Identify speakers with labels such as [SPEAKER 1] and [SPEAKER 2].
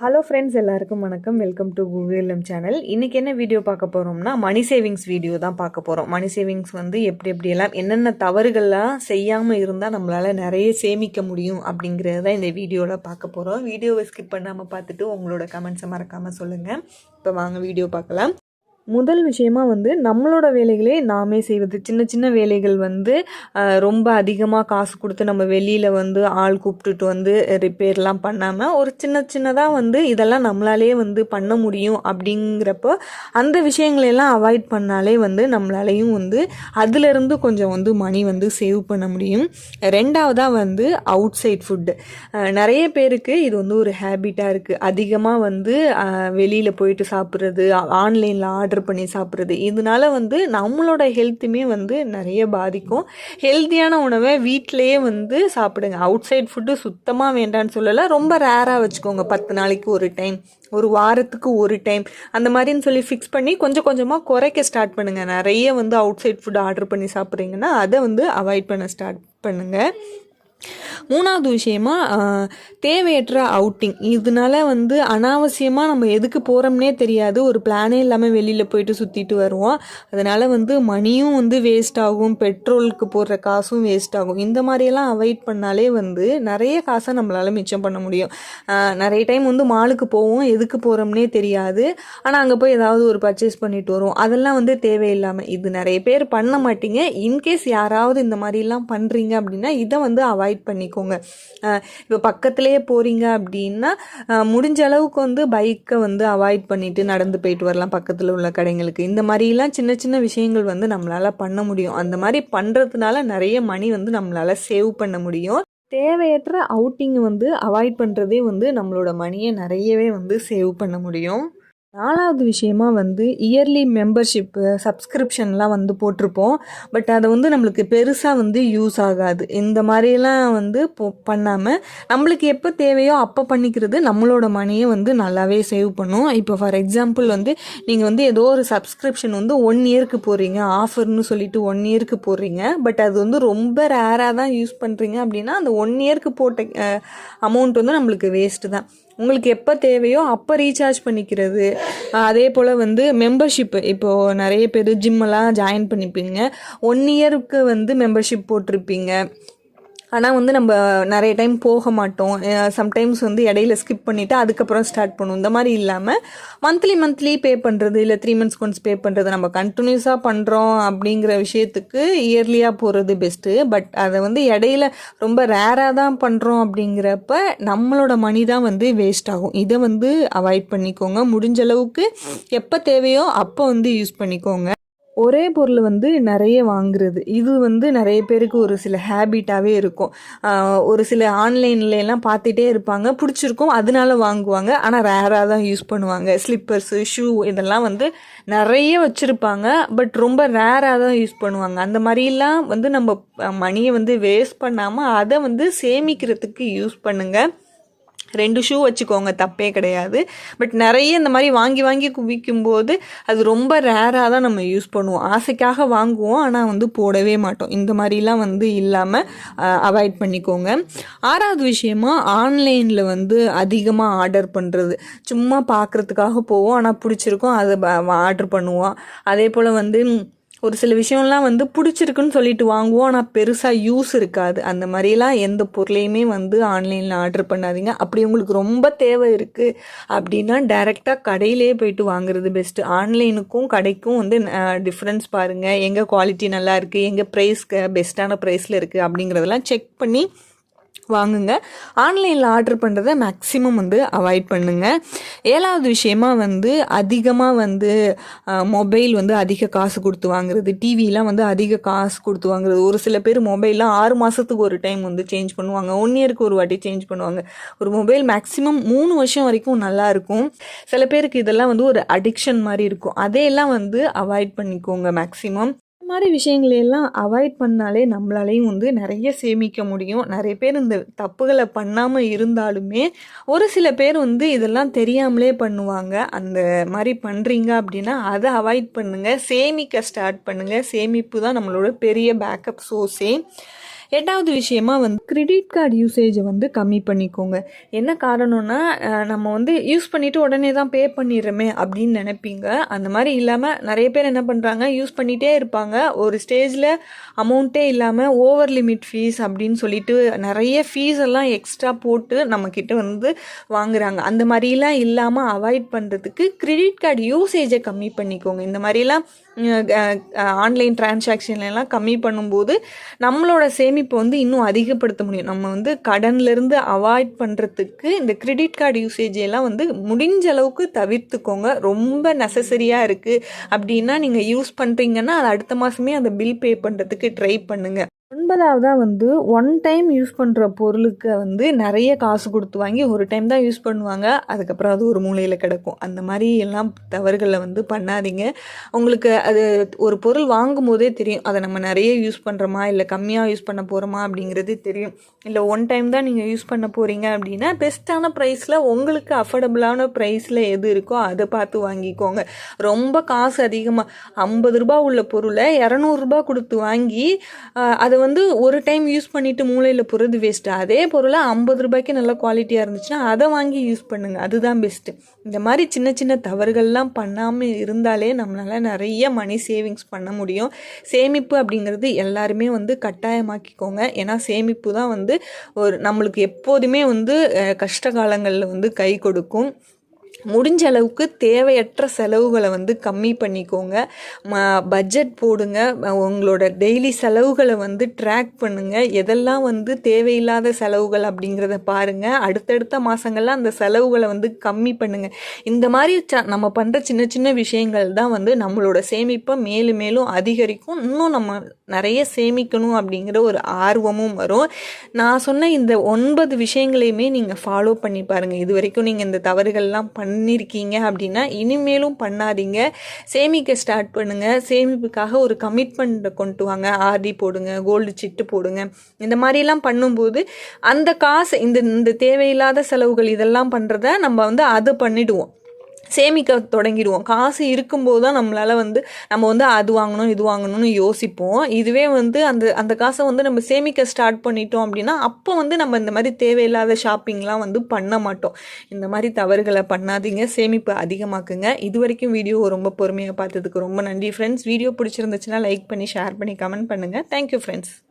[SPEAKER 1] Hello friends எல்லாருக்கும் வணக்கம். Welcome to கூகுளம் channel இன்றைக்கி என்ன வீடியோ பார்க்க போகிறோம்னா மணி சேவிங்ஸ் வீடியோ தான் பார்க்க போகிறோம் மணி சேவிங்ஸ் வந்து எப்படி எப்படியெல்லாம் என்னென்ன தவறுகள்லாம் செய்யாமல் இருந்தால் நம்மளால் நிறைய சேமிக்க முடியும் அப்படிங்கிறது தான் இந்த வீடியோவில் பார்க்க போகிறோம் வீடியோவை ஸ்கிப் பண்ணாமல் பார்த்துட்டு உங்களோட கமெண்ட்ஸை மறக்காமல் சொல்லுங்கள் இப்போ வாங்க வீடியோ பார்க்கலாம். முதல் விஷயமா வந்து நம்மளோட வேலைகளே நாமே செய்வது. சின்ன சின்ன வேலைகள் வந்து ரொம்ப அதிகமாக காசு கொடுத்து நம்ம வெளியில் வந்து ஆள் கூப்பிட்டுட்டு வந்து ரிப்பேர்லாம் பண்ணாமல் ஒரு சின்ன சின்னதாக வந்து இதெல்லாம் நம்மளாலே வந்து பண்ண முடியும் அப்படிங்கிறப்போ அந்த விஷயங்களெல்லாம் அவாய்ட் பண்ணாலே வந்து நம்மளாலையும் வந்து அதுலேருந்து கொஞ்சம் வந்து மணி வந்து சேவ் பண்ண முடியும். ரெண்டாவதாக வந்து அவுட் சைட் ஃபுட்டு நிறைய பேருக்கு இது வந்து ஒரு ஹேபிட்டாக இருக்குது அதிகமாக வந்து வெளியில் போயிட்டு சாப்பிட்றது ஆன்லைனில் ஆர்டர் பண்ணி சாப்பிட்றது. இதனால வந்து நம்மளோட ஹெல்த்துமே வந்து நிறைய பாதிக்கும். ஹெல்த்தியான உணவை வீட்டிலையே வந்து சாப்பிடுங்க. அவுட் சைட் ஃபுட்டு சுத்தமாக வேண்டான்னு சொல்லலை. ரொம்ப ரேராக வச்சுக்கோங்க. பத்து நாளைக்கு ஒரு டைம் ஒரு வாரத்துக்கு ஒரு டைம் அந்த மாதிரின்னு சொல்லி ஃபிக்ஸ் பண்ணி கொஞ்சம் கொஞ்சமாக குறைக்க ஸ்டார்ட் பண்ணுங்கள் நிறைய வந்து அவுட் சைட் ஃபுட் ஆர்டர் பண்ணி சாப்பிட்றீங்கன்னா அதை வந்து அவாய்ட் பண்ண ஸ்டார்ட் பண்ணுங்கள் மூணாவது விஷயமா தேவையற்ற அவுட்டிங் இதனால வந்து அனாவசியமாக நம்ம எதுக்கு போகிறோம்னே தெரியாது. ஒரு பிளானே இல்லாமல் வெளியில் போயிட்டு சுற்றிட்டு வருவோம். அதனால் வந்து மணியும் வந்து வேஸ்ட் ஆகும். பெட்ரோலுக்கு போடுற காசும் வேஸ்ட் ஆகும். இந்த மாதிரியெல்லாம் அவாய்ட் பண்ணாலே வந்து நிறைய காசை நம்மளால் மிச்சம் பண்ண முடியும். நிறைய டைம் வந்து மாலுக்கு போவோம். எதுக்கு போகிறோம்னே தெரியாது. ஆனால் அங்கே போய் ஏதாவது ஒரு பர்ச்சேஸ் பண்ணிட்டு வருவோம். அதெல்லாம் வந்து தேவையில்லாமல் இது நிறைய பேர் பண்ண மாட்டீங்க. இன்கேஸ் யாராவது இந்த மாதிரிலாம் பண்ணுறீங்க அப்படின்னா இதை வந்து அவாய்ட் அவாய்ட் பண்ணிக்கோங்க. இப்போ பக்கத்துலேயே போகிறீங்க அப்படின்னா முடிஞ்ச அளவுக்கு வந்து பைக்கை வந்து அவாய்ட் பண்ணிவிட்டு நடந்து போயிட்டு வரலாம் பக்கத்தில் உள்ள கடைங்களுக்கு. இந்த மாதிரிலாம் சின்ன சின்ன விஷயங்கள் வந்து நம்மளால் பண்ண முடியும். அந்த மாதிரி பண்ணுறதுனால நிறைய மணி வந்து நம்மளால் சேவ் பண்ண முடியும். தேவையற்ற அவுட்டிங் வந்து அவாய்ட் பண்ணுறதே வந்து நம்மளோட மணியை நிறையவே வந்து சேவ் பண்ண முடியும். நாலாவது விஷயமா வந்து இயர்லி மெம்பர்ஷிப்பு சப்ஸ்கிரிப்ஷன்லாம் வந்து போட்டிருப்போம். பட் அதை வந்து நம்மளுக்கு பெருசாக வந்து யூஸ் ஆகாது. இந்த மாதிரிலாம் வந்து போ பண்ணாமல் நம்மளுக்கு எப்போ தேவையோ அப்போ பண்ணிக்கிறது நம்மளோட மணியை வந்து நல்லாவே சேவ் பண்ணும். இப்போ ஃபார் எக்ஸாம்பிள் வந்து நீங்கள் வந்து ஏதோ ஒரு சப்ஸ்கிரிப்ஷன் வந்து ஒன் இயருக்கு போடுறீங்க ஆஃபர்னு சொல்லிட்டு ஒன் இயருக்கு போடுறீங்க பட் அது வந்து ரொம்ப ரேராக தான் யூஸ் பண்ணுறீங்க அப்படின்னா அந்த ஒன் இயருக்கு போட்ட அமௌண்ட் வந்து நம்மளுக்கு வேஸ்ட்டு தான். உங்களுக்கு எப்போ தேவையோ அப்போ ரீசார்ஜ் பண்ணிக்கிறது. அதே போல் வந்து மெம்பர்ஷிப்பு இப்போது நிறைய பேர் ஜிம்மெல்லாம் ஜாயின் பண்ணிப்பீங்க. ஒன் இயருக்கு வந்து மெம்பர்ஷிப் போட்டிருப்பீங்க. ஆனால் வந்து நம்ம நிறைய டைம் போக மாட்டோம். சம்டைம்ஸ் வந்து இடையில ஸ்கிப் பண்ணிவிட்டு அதுக்கப்புறம் ஸ்டார்ட் பண்ணுவோம். இந்த மாதிரி இல்லாமல் மந்த்லி மந்த்லி பே பண்ணுறது இல்லை த்ரீ மந்த்ஸ் ஒன்ஸ் பே பண்ணுறது நம்ம கண்டினியூஸாக பண்ணுறோம் அப்படிங்கிற விஷயத்துக்கு இயர்லியாக போகிறது பெஸ்ட்டு பட் அதை வந்து இடையில ரொம்ப ரேராக தான் பண்ணுறோம் அப்படிங்கிறப்ப நம்மளோட மணி தான் வந்து வேஸ்ட் ஆகும். இதை வந்து அவாய்ட் பண்ணிக்கோங்க. முடிஞ்ச அளவுக்கு எப்போ தேவையோ அப்போ வந்து யூஸ் பண்ணிக்கோங்க. ஒரே பொருள் வந்து நிறைய வாங்குறது. இது வந்து நிறைய பேருக்கு ஒரு சில ஹேபிட்டாகவே இருக்கும். ஒரு சில ஆன்லைன்லலாம் பார்த்துட்டே இருப்பாங்க. பிடிச்சிருக்கும். அதனால வாங்குவாங்க. ஆனால் ரேராக தான் யூஸ் பண்ணுவாங்க. ஸ்லிப்பர்ஸு ஷூ இதெல்லாம் வந்து நிறைய வச்சுருப்பாங்க. பட் ரொம்ப ரேராக தான் யூஸ் பண்ணுவாங்க. அந்த மாதிரிலாம் வந்து நம்ம மணியை வந்து வேஸ்ட் பண்ணாமல் அதை வந்து சேமிக்கிறதுக்கு யூஸ் பண்ணுங்கள் ரெண்டு ஷூ வச்சுக்கோங்க தப்பே கிடையாது. பட் நிறைய இந்த மாதிரி வாங்கி வாங்கி குவிக்கும்போது அது ரொம்ப ரேராக தான் நம்ம யூஸ் பண்ணுவோம். ஆசைக்காக வாங்குவோம் ஆனால் வந்து போடவே மாட்டோம். இந்த மாதிரிலாம் வந்து இல்லாமல் அவாய்ட் பண்ணிக்கோங்க. ஆறாவது விஷயமா ஆன்லைனில் வந்து அதிகமாக ஆர்டர் பண்ணுறது சும்மா பார்க்குறதுக்காக போவோம் ஆனால் பிடிச்சிருக்கும் அதை ஆர்டர் பண்ணுவோம். அதே போல் வந்து ஒரு சில விஷயம்லாம் வந்து பிடிச்சிருக்குன்னு சொல்லிட்டு வாங்குவோம். ஆனால் பெருசாக யூஸ் இருக்காது. அந்த மாதிரிலாம் எந்த பொருளையுமே வந்து ஆன்லைனில் ஆர்டர் பண்ணாதீங்க. அப்படி உங்களுக்கு ரொம்ப தேவை இருக்குது அப்படின்னா டைரெக்டாக கடையிலே போயிட்டு வாங்குறது பெஸ்ட்டு ஆன்லைனுக்கும் கடைக்கும் வந்து டிஃப்ரென்ஸ் பாருங்கள் எங்கே குவாலிட்டி நல்லா இருக்குது எங்கே ப்ரைஸ்க்கு பெஸ்ட்டான ப்ரைஸில் இருக்குது அப்படிங்கிறதெல்லாம் செக் பண்ணி வாங்குங்க. ஆன்லைனில் ஆர்டர் பண்ணுறத மேக்ஸிமம் வந்து அவாய்ட் பண்ணுங்க. ஏழாவது விஷயமா வந்து அதிகமாக வந்து மொபைல் வந்து அதிக காசு கொடுத்து வாங்குறது டிவிலாம் வந்து அதிக காசு கொடுத்து வாங்குறது. ஒரு சில பேர் மொபைல்லாம் ஆறு மாதத்துக்கு ஒரு டைம் வந்து சேஞ்ச் பண்ணுவாங்க. ஒன் இயருக்கு ஒரு வாட்டி சேஞ்ச் பண்ணுவாங்க. ஒரு மொபைல் மேக்ஸிமம் மூணு வருஷம் வரைக்கும் நல்லா இருக்கும். சில பேருக்கு இதெல்லாம் வந்து ஒரு அடிக்ஷன் மாதிரி இருக்கும். அதையெல்லாம் வந்து அவாய்ட் பண்ணிக்கோங்க மேக்ஸிமம் மாதிரி விஷயங்களையெல்லாம் அவாய்ட் பண்ணாலே நம்மளாலையும் வந்து நிறைய சேமிக்க முடியும். நிறைய பேர் இந்த தப்புகளை பண்ணாமல் இருந்தாலுமே ஒரு சில பேர் வந்து இதெல்லாம் தெரியாமலே பண்ணுவாங்க. அந்த மாதிரி பண்ணுறீங்க அப்படின்னா அதை அவாய்ட் பண்ணுங்கள் சேமிக்க ஸ்டார்ட் பண்ணுங்கள் சேமிப்பு தான் நம்மளோட பெரிய பேக்கப் சோர்ஸே எட்டாவது விஷயமா வந்து கிரெடிட் கார்டு யூசேஜை வந்து கம்மி பண்ணிக்கோங்க. என்ன காரணம்னா நம்ம வந்து யூஸ் பண்ணிவிட்டு உடனே தான் பே பண்ணிடுறோமே அப்படின்னு நினைப்பீங்க. அந்த மாதிரி இல்லாமல் நிறைய பேர் என்ன பண்ணுறாங்க யூஸ் பண்ணிகிட்டே இருப்பாங்க. ஒரு ஸ்டேஜில் அமௌண்ட்டே இல்லாமல் ஓவர் லிமிட் ஃபீஸ் அப்படின்னு சொல்லிட்டு நிறைய ஃபீஸ் எல்லாம் எக்ஸ்ட்ரா போட்டு நம்மக்கிட்ட வந்து வாங்குறாங்க. அந்த மாதிரிலாம் இல்லாமல் அவாய்ட் பண்ணுறதுக்கு கிரெடிட் கார்டு யூசேஜை கம்மி பண்ணிக்கோங்க. இந்த மாதிரிலாம் ஆன்லைன் டிரான்சாக்ஷன்லாம் கம்மி பண்ணும்போது நம்மளோட சேமி சேமிப்பை வந்து இன்னும் அதிகப்படுத்த முடியும். நம்ம வந்து கடன்லேருந்து அவாய்ட் பண்ணுறதுக்கு இந்த கிரெடிட் கார்டு யூசேஜ் எல்லாம் வந்து முடிஞ்ச அளவுக்கு தவிர்த்துக்கோங்க. ரொம்ப நெசசரியாக இருக்குது அப்படின்னா நீங்கள் யூஸ் பண்ணுறீங்கன்னா அது அடுத்த மாதமே அந்த பில் பே பண்ணுறதுக்கு ட்ரை பண்ணுங்கள் ஒன்பதாவதாக வந்து ஒன் டைம் யூஸ் பண்ணுற பொருளுக்கு வந்து நிறைய காசு கொடுத்து வாங்கி ஒரு டைம் தான் யூஸ் பண்ணுவாங்க. அதுக்கப்புறம் அது ஒரு மூலையில் கிடக்கும். அந்த மாதிரி எல்லாம் தவறுகளை வந்து பண்ணாதீங்க. உங்களுக்கு அது ஒரு பொருள் வாங்கும் போதே தெரியும். அதை நம்ம நிறைய யூஸ் பண்ணுறோமா இல்லை கம்மியாக யூஸ் பண்ண போகிறோமா அப்படிங்கிறது தெரியும். இல்லை ஒன் டைம் தான் நீங்கள் யூஸ் பண்ண போகிறீங்க அப்படின்னா பெஸ்ட்டான ப்ரைஸில் உங்களுக்கு அஃபோர்டபுளான ப்ரைஸில் எது இருக்கோ அதை பார்த்து வாங்கிக்கோங்க. ரொம்ப காசு அதிகமாக ஐம்பது ரூபா உள்ள பொருளை இரநூறுபா கொடுத்து வாங்கி அதை வந்து ஒரு டைம் யூஸ் பண்ணிட்டு மூலையில் போகிறது வேஸ்ட்டு அதே பொருளை ஐம்பது ரூபாய்க்கு நல்ல குவாலிட்டியாக இருந்துச்சுன்னா அதை வாங்கி யூஸ் பண்ணுங்கள் அதுதான் பெஸ்ட்டு இந்த மாதிரி சின்ன சின்ன தவறுகள்லாம் பண்ணாமல் இருந்தாலே நம்மளால் நிறைய மணி சேவிங்ஸ் பண்ண முடியும். சேமிப்பு அப்படிங்கிறது எல்லாருமே வந்து கட்டாயமாக்கிக்கோங்க. ஏன்னா சேமிப்பு தான் வந்து ஒரு நம்மளுக்கு எப்போதுமே வந்து கஷ்ட காலங்களில் வந்து கை கொடுக்கும். முடிஞ்ச அளவுக்கு தேவையற்ற செலவுகளை வந்து கம்மி பண்ணிக்கோங்க. பட்ஜெட் போடுங்க. உங்களோட டெய்லி செலவுகளை வந்து ட்ராக் பண்ணுங்க. எதெல்லாம் வந்து தேவையில்லாத செலவுகள் அப்படிங்கிறத பாருங்க. அடுத்தடுத்த மாதங்கள்லாம் அந்த செலவுகளை வந்து கம்மி பண்ணுங்க. இந்த மாதிரி ச- நம்ம பண்ணுற சின்ன சின்ன விஷயங்கள் தான் வந்து நம்மளோட சேமிப்பை மேலும் மேலும் அதிகரிக்கும். இன்னும் நம்ம நிறைய சேமிக்கணும் அப்படிங்கிற ஒரு ஆர்வமும் வரும். நான் சொன்ன இந்த ஒன்பது விஷயங்களையுமே நீங்கள் ஃபாலோ பண்ணி பாருங்கள் இது வரைக்கும் நீங்கள் இந்த தவறுகள்லாம் பண்ணியிருக்கீங்க அப்படின்னா இனிமேலும் பண்ணாதீங்க. சேமிக்க ஸ்டார்ட் பண்ணுங்கள் சேமிப்புக்காக ஒரு கமிட்மெண்ட்டை கொண்டு வாங்க. ஆர்டி போடுங்க கோல்டு சிட்டு போடுங்க. இந்த மாதிரிலாம் பண்ணும்போது அந்த காசு இந்த இந்த தேவையில்லாத செலவுகள் இதெல்லாம் பண்ணுறத நம்ம வந்து அதை பண்ணிவிடுவோம் சேமிக்க தொடங்கிடுவோம். காசு இருக்கும்போது தான் நம்மளால் வந்து நம்ம வந்து அது வாங்கணும் இது வாங்கணும்னு யோசிப்போம். இதுவே வந்து அந்த அந்த காசை வந்து நம்ம சேமிக்க ஸ்டார்ட் பண்ணிட்டோம் அப்படின்னா அப்போ வந்து நம்ம இந்த மாதிரி தேவையில்லாத ஷாப்பிங்லாம் வந்து பண்ண மாட்டோம். இந்த மாதிரி தவறுகளை பண்ணாதீங்க. சேமிப்பு அதிகமாக்குங்க. இது வரைக்கும் வீடியோ ரொம்ப பொறுமையாக பார்த்ததுக்கு ரொம்ப நன்றி ஃப்ரெண்ட்ஸ் வீடியோ பிடிச்சிருந்துச்சுன்னா லைக் பண்ணி ஷேர் பண்ணி கமெண்ட் பண்ணுங்கள் தேங்க்யூ ஃப்ரெண்ட்ஸ்